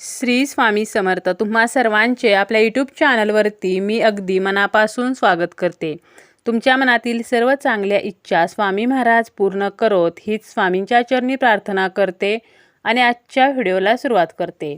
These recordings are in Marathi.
श्री स्वामी समर्थ तुम्हा सर्वांचे आपल्या यूट्यूब चॅनलवरती मी अगदी मनापासून स्वागत करते. तुमच्या मनातील सर्व चांगल्या इच्छा स्वामी महाराज पूर्ण करोत हीच स्वामींच्या चरणी प्रार्थना करते आणि आजच्या व्हिडिओला सुरुवात करते.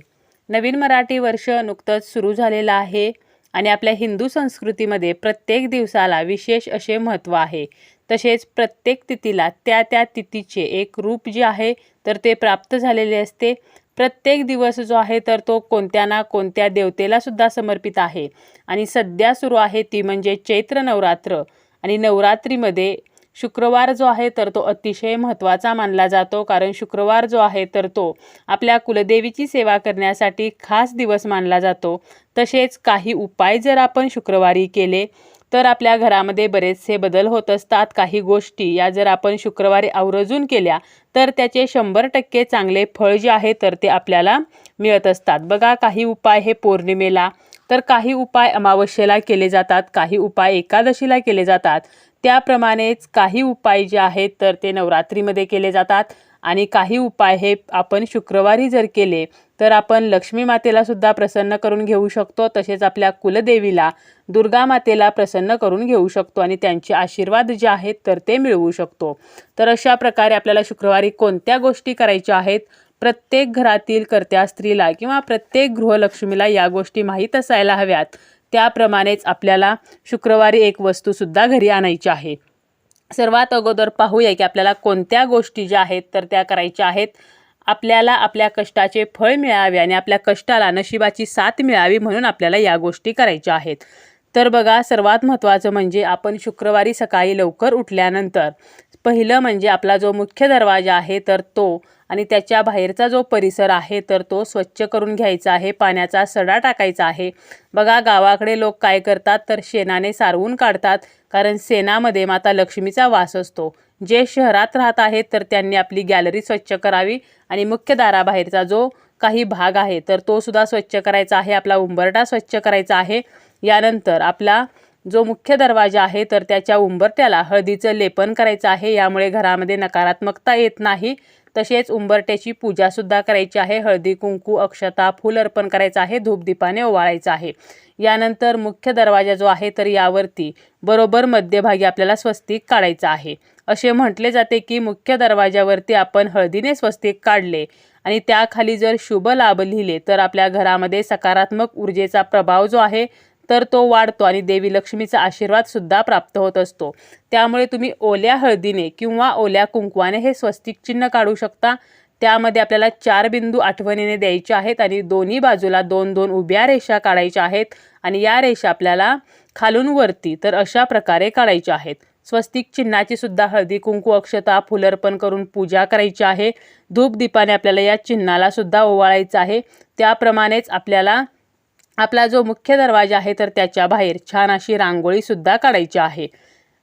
नवीन मराठी वर्ष नुकतंच सुरू झालेलं आहे आणि आपल्या हिंदू संस्कृतीमध्ये प्रत्येक दिवसाला विशेष असे महत्त्व आहे. तसेच प्रत्येक तिथीला त्या त्या तिथीचे एक रूप जे आहे तर ते प्राप्त झालेले असते. प्रत्येक दिवस जो आहे तर तो कोणत्या ना कोणत्या देवतेला सुद्धा समर्पित आहे. आणि सध्या सुरू आहे ती म्हणजे चैत्र नवरात्र. आणि नवरात्रीमध्ये शुक्रवार जो आहे तर तो अतिशय महत्त्वाचा मानला जातो. कारण शुक्रवार जो आहे तर तो आपल्या कुलदेवीची सेवा करण्यासाठी खास दिवस मानला जातो. तसेच काही उपाय जर आपण शुक्रवारी केले तर आपल्या घरामध्ये बरेचसे बदल होत असतात. काही गोष्टी या जर आपण शुक्रवारी आवर्जून केल्या तर त्याचे शंभर टक्के चांगले फळ जे आहे तर ते आपल्याला मिळत असतात. बघा काही उपाय हे पौर्णिमेला तर काही उपाय अमावस्येला केले जातात काही उपाय एकादशीला केले जातात. त्याप्रमाणेच काही उपाय जे आहेत तर ते नवरात्रीमध्ये केले जातात. आणि काही उपाय हे आपण शुक्रवारी जर केले तर आपण लक्ष्मी मातेला सुद्धा प्रसन्न करून घेऊ शकतो तसेच आपल्या कुलदेवीला दुर्गा मातेला प्रसन्न करून घेऊ शकतो आणि त्यांचे आशीर्वाद जे आहेत तर ते मिळवू शकतो. तर अशा प्रकारे आपल्याला शुक्रवारी कोणत्या गोष्टी करायच्या आहेत प्रत्येक घरातील कर्त्या स्त्रीला किंवा प्रत्येक गृहलक्ष्मीला या गोष्टी माहीत असायला हव्यात. त्याप्रमाणेच आपल्याला शुक्रवारी एक वस्तूसुद्धा घरी आणायची आहे. सर्वात अगोदर पाहूया की आपल्याला कोणत्या गोष्टी ज्या आहेत तर त्या करायच्या आहेत. आपल्याला आपल्या कष्टाचे फळ मिळावे आणि आपल्या कष्टाला नशिबाची साथ मिळावी म्हणून आपल्याला या गोष्टी करायच्या आहेत. तर बघा सर्वात महत्त्वाचं म्हणजे आपण शुक्रवारी सकाळी लवकर उठल्यानंतर पहिलं म्हणजे आपला जो मुख्य दरवाजा आहे तर तो आणि त्याच्या बाहेरचा जो परिसर आहे तर तो स्वच्छ करून घ्यायचा आहे पाण्याचा सडा टाकायचा आहे. बघा गावाकडे लोक काय करतात तर शेणाने सारवून काढतात कारण शेणामध्ये माता लक्ष्मीचा वास असतो. जे शहरात राहत आहेत तर त्यांनी आपली गॅलरी स्वच्छ करावी आणि मुख्य दाराबाहेरचा जो काही भाग आहे तर तो सुद्धा स्वच्छ करायचा आहे आपला उंबरटा स्वच्छ करायचा आहे. यानंतर आपला जो मुख्य दरवाजा आहे तर त्याच्या उंबरट्याला हळदीचं लेपन करायचं आहे. यामुळे घरामध्ये नकारात्मकता येत नाही. तसेच उंबरट्याची पूजासुद्धा करायची आहे. हळदी कुंकू अक्षता फूल अर्पण करायचं आहे. धूपदीपाने ओवाळायचं आहे. यानंतर मुख्य दरवाजा जो आहे तर यावरती बरोबर मध्यभागी आपल्याला स्वस्तिक काढायचं आहे. असे म्हटले जाते की मुख्य दरवाजावरती आपण हळदीने स्वस्तिक काढले आणि त्याखाली जर शुभ लाभ लिहिले तर आपल्या घरामध्ये सकारात्मक ऊर्जेचा प्रभाव जो आहे तर तो वाढतो आणि देवी लक्ष्मीचा आशीर्वाद सुद्धा प्राप्त होत असतो. त्यामुळे तुम्ही ओल्या हळदीने किंवा ओल्या कुंकवाने हे स्वस्तिक चिन्ह काढू शकता. त्यामध्ये आपल्याला चार बिंदू आठवणीने द्यायचे आहेत आणि दोन्ही बाजूला दोन दोन उभ्या रेषा काढायच्या आहेत आणि या रेषा आपल्याला खालून वरती तर अशा प्रकारे काढायच्या आहेत. स्वस्तिक चिन्हाची सुद्धा हळदी कुंकू अक्षता फुलर्पण करून पूजा करायची आहे. धूप दीपाने आपल्याला या चिन्हाला सुद्धा ओवाळायचं आहे. त्याप्रमाणेच आपल्याला आपला जो मुख्य दरवाजा आहे तर त्याच्या बाहेर छान अशी रांगोळीसुद्धा काढायची आहे.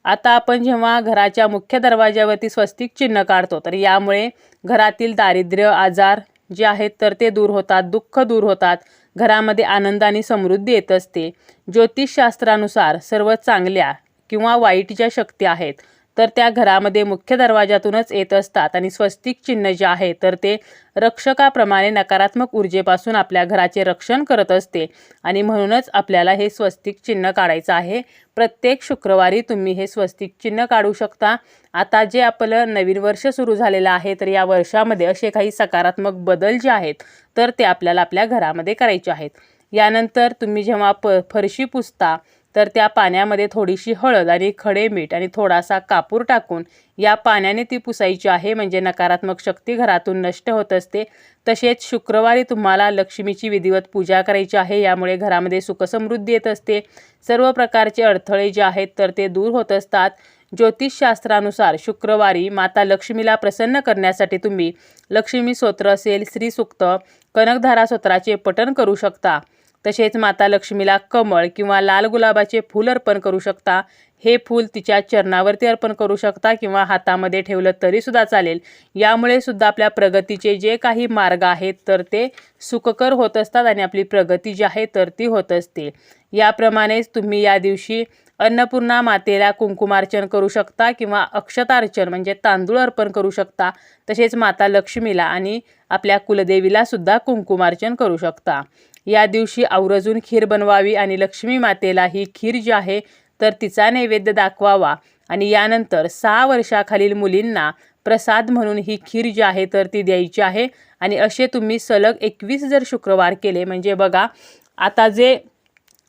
आता आपण जेव्हा घराच्या मुख्य दरवाज्यावरती स्वस्तिक चिन्ह काढतो तर यामुळे घरातील दारिद्र्य आजार जे आहेत तर ते दूर होतात दुःख दूर होतात. घरामध्ये आनंद आणि समृद्धी येत असते. ज्योतिषशास्त्रानुसार सर्व चांगल्या किंवा वाईट ज्या शक्ती आहेत तर त्या घरामध्ये मुख्य दरवाजातूनच येत असतात आणि स्वस्तिक चिन्ह जे आहे तर ते रक्षकाप्रमाणे नकारात्मक ऊर्जेपासून आपल्या घराचे रक्षण करत असते. आणि म्हणूनच आपल्याला हे स्वस्तिक चिन्ह काढायचं आहे. प्रत्येक शुक्रवारी तुम्ही हे स्वस्तिक चिन्ह काढू शकता. आता जे आपलं नवीन वर्ष सुरू झालेलं आहे तर या वर्षामध्ये असे काही सकारात्मक बदल जे आहेत तर ते आपल्याला आपल्या घरामध्ये करायचे आहेत. यानंतर तुम्ही जेव्हा प फरशी पुसता तर त्या पाण्यामध्ये थोडीशी हळद आणि खडे मीठ आणि थोडासा कापूर टाकून या पाण्याने ती पुसायची आहे. म्हणजे नकारात्मक शक्ती घरातून नष्ट होत असते. तसेच शुक्रवारी तुम्हाला लक्ष्मीची विधिवत पूजा करायची आहे. यामुळे घरामध्ये सुखसमृद्धी येत असते. सर्व प्रकारचे अडथळे जे आहेत तर ते दूर होत असतात. ज्योतिषशास्त्रानुसार शुक्रवारी माता लक्ष्मीला प्रसन्न करण्यासाठी तुम्ही लक्ष्मी स्तोत्र असेल श्रीसूक्त कनकधारा स्तोत्राचे पठण करू शकता. तसेच माता लक्ष्मीला कमळ किंवा लाल गुलाबाचे फूल अर्पण करू शकता. हे फूल तिच्या चरणावरती अर्पण करू शकता किंवा हातामध्ये ठेवलं तरीसुद्धा चालेल. यामुळे सुद्धा आपल्या प्रगतीचे जे काही मार्ग आहेत तर ते सुखकर होत असतात आणि आपली प्रगती जी आहे तर ती होत असते. याप्रमाणेच तुम्ही या दिवशी अन्नपूर्णा मातेला कुंकुमार्चन करू शकता किंवा अक्षतार्चन म्हणजे तांदूळ अर्पण करू शकता. तसेच माता लक्ष्मीला आणि आपल्या कुलदेवीला सुद्धा कुंकुमार्चन करू शकता. या दिवशी आवर्जून खीर बनवावी आणि लक्ष्मी मातेला ही खीर जी आहे तर तिचा नैवेद्य दाखवावा. आणि यानंतर सहा वर्षाखालील मुलींना प्रसाद म्हणून ही खीर जी आहे तर ती द्यायची आहे. आणि असे तुम्ही सलग एकवीस जर शुक्रवार केले म्हणजे बघा आता जे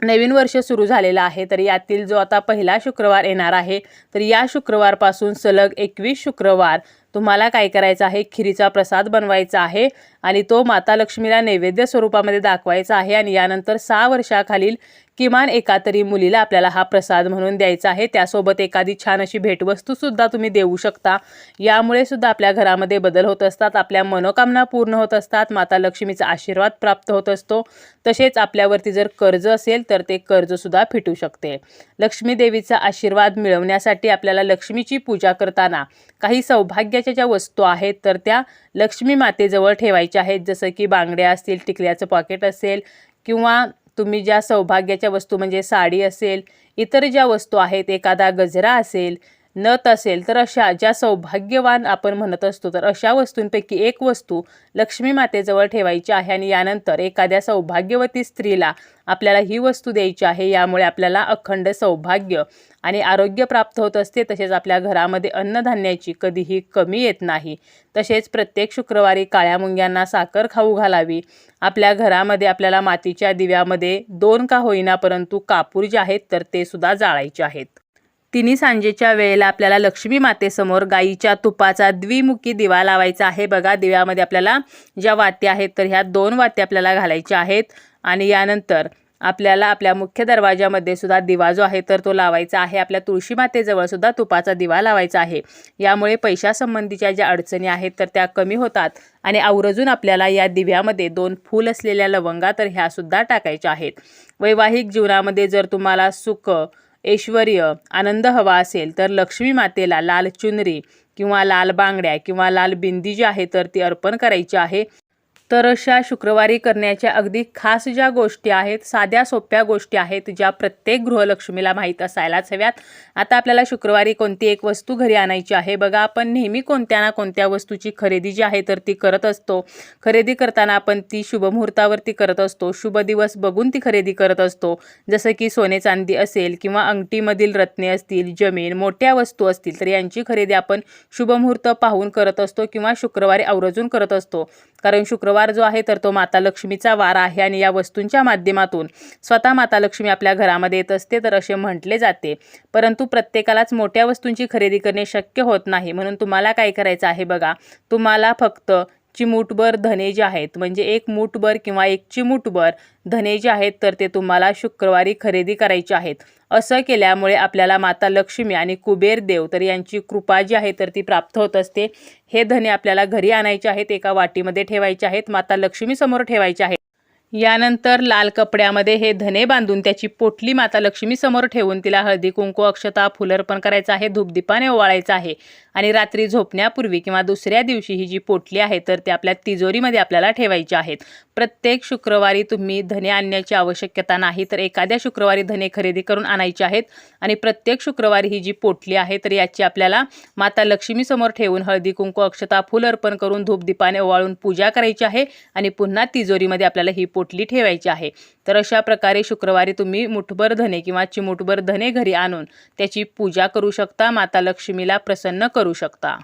नवीन वर्ष सुरू झालेलं आहे तर यातील जो आता पहिला शुक्रवार येणार आहे तर या शुक्रवारपासून सलग एकवीस शुक्रवार तुम्हाला काय करायचं आहे? खिरीचा प्रसाद बनवायचा आहे आणि तो माता लक्ष्मीला नैवेद्य स्वरूपामध्ये दाखवायचा आहे आणि यानंतर सहा वर्षाखालील किमान एका तरी मुलीला आपल्याला हा प्रसाद म्हणून द्यायचा आहे. त्यासोबत एखादी छान अशी भेटवस्तूसुद्धा तुम्ही देऊ शकता. यामुळे सुद्धा आपल्या घरामध्ये बदल होत असतात आपल्या मनोकामना पूर्ण होत असतात माता लक्ष्मीचा आशीर्वाद प्राप्त होत असतो. तसेच आपल्यावरती जर कर्ज असेल तर ते कर्जसुद्धा फिटू शकते. लक्ष्मी देवीचा आशीर्वाद मिळवण्यासाठी आपल्याला लक्ष्मीची पूजा करताना काही सौभाग्याच्या ज्या वस्तू आहेत तर त्या लक्ष्मी मातेजवळ ठेवायच्या आहेत. जसं की बांगड्या असतील टिकल्याचं पॉकेट असेल किंवा तुम्ही ज्या सौभाग्याच्या वस्तू म्हणजे साडी असेल इतर ज्या वस्तू आहेत एखादा गजरा असेल नथ असेल तर अशा ज्या सौभाग्यवान आपण म्हणत असतो तर अशा वस्तूंपैकी एक वस्तू लक्ष्मी मातेजवळ ठेवायची आहे आणि यानंतर एखाद्या सौभाग्यवती स्त्रीला आपल्याला ही वस्तू द्यायची आहे. यामुळे आपल्याला अखंड सौभाग्य आणि आरोग्य प्राप्त होत असते. तसेच आपल्या घरामध्ये अन्नधान्याची कधीही कमी येत नाही. तसेच प्रत्येक शुक्रवारी काळ्या मुंग्यांना साखर खाऊ घालावी. आपल्या घरामध्ये आपल्याला मातीच्या दिव्यामध्ये दोन का होईना परंतु कापूर जे आहेत तर ते सुद्धा जाळायचे आहेत. तिन्ही सांजेच्या वेळेला आपल्याला लक्ष्मी मातेसमोर गाईच्या तुपाचा द्विमुखी दिवा लावायचा आहे. बघा दिव्यामध्ये आपल्याला ज्या वात्या आहेत तर ह्या दोन वात्या आपल्याला घालायच्या आहेत. आणि यानंतर आपल्याला आपल्या मुख्य दरवाजामध्ये सुद्धा दिवा जो आहे तर तो लावायचा आहे. आपल्या तुळशी मातेजवळ सुद्धा तुपाचा दिवा लावायचा आहे. यामुळे पैशासंबंधीच्या ज्या अडचणी आहेत तर त्या कमी होतात. आणि आवर्जून आपल्याला या दिव्यामध्ये दोन फूल असलेल्या लवंगा तर ह्यासुद्धा टाकायच्या आहेत. वैवाहिक जीवनामध्ये जर तुम्हाला सुख ऐश्वर्य आनंद हवा असेल तर लक्ष्मी मातेला लाल चुनरी किंवा लाल बांगड्या किंवा लाल बिंदी जी आहे तर ती अर्पण करायची आहे. तर अशा शुक्रवारी करण्याच्या अगदी खास ज्या गोष्टी आहेत साध्या सोप्या गोष्टी आहेत ज्या प्रत्येक गृहलक्ष्मीला माहीत असायलाच हव्यात. आता आपल्याला शुक्रवारी कोणती एक वस्तू घरी आणायची आहे? बघा आपण नेहमी कोणत्या ना कोणत्या वस्तूची खरेदी जी आहे तर ती करत असतो. खरेदी करताना आपण ती शुभमुहूर्तावरती करत असतो. शुभ दिवस बघून ती खरेदी करत असतो. जसं की सोने चांदी असेल किंवा अंगठीमधील रत्ने असतील जमीन मोठ्या वस्तू असतील तर यांची खरेदी आपण शुभमुहूर्त पाहून करत असतो किंवा शुक्रवारी आवर्जून करत असतो. कारण शुक्रवार वार जो आहे तर तो माता लक्ष्मीचा वार आहे आणि या वस्तूंच्या माध्यमातून स्वतः माता लक्ष्मी आपल्या घरामध्ये येत असते तर असे म्हटले जाते. परंतु प्रत्येकालाच मोठ्या वस्तूंची खरेदी करणे शक्य होत नाही. म्हणून तुम्हाला काय करायचं आहे बघा. तुम्हाला फक्त चिमूटभर धने जे आहेत म्हणजे एक मूठभर किंवा एक चिमूटभर धने जे आहेत तर ते तुम्हाला शुक्रवारी खरेदी करायचे आहेत. असं केल्यामुळे आपल्याला माता लक्ष्मी आणि कुबेर देव तर यांची कृपा जी आहे तर ती प्राप्त होत असते. हे धने आपल्याला घरी आणायचे आहेत एका वाटीमध्ये ठेवायचे आहेत माता लक्ष्मीसमोर ठेवायचे आहेत. यानंतर लाल कपड्यामध्ये हे धने बांधून त्याची पोटली माता लक्ष्मी समोर ठेवून तिला हळदी कुंकू अक्षता फुलर्पण करायचं आहे धूपदीपाने ओवाळायचं आहे. आणि रात्री झोपण्यापूर्वी किंवा दुसऱ्या दिवशी ही जी पोटली आहे तर ती आपल्या तिजोरीमध्ये आपल्याला ठेवायची आहेत. प्रत्येक शुक्रवारी तुम्ही धने आणण्याची आवश्यकता नाही तर एखाद्या शुक्रवारी धने खरेदी करून आणायचे आहेत आणि प्रत्येक शुक्रवारी ही जी पोटली आहे तर याची आपल्याला माता लक्ष्मीसमोर ठेवून हळदी कुंकू अक्षता फुल अर्पण करून धूपदीपाने ओवाळून पूजा करायची आहे आणि पुन्हा तिजोरीमध्ये आपल्याला ही पोटली ठेवायची आहे. तर अशा प्रकारे शुक्रवारी तुम्ही मुठभर धने किंवा चिमुठभर धने घरी आणून त्याची पूजा करू शकता माता लक्ष्मीला प्रसन्न करू शकता.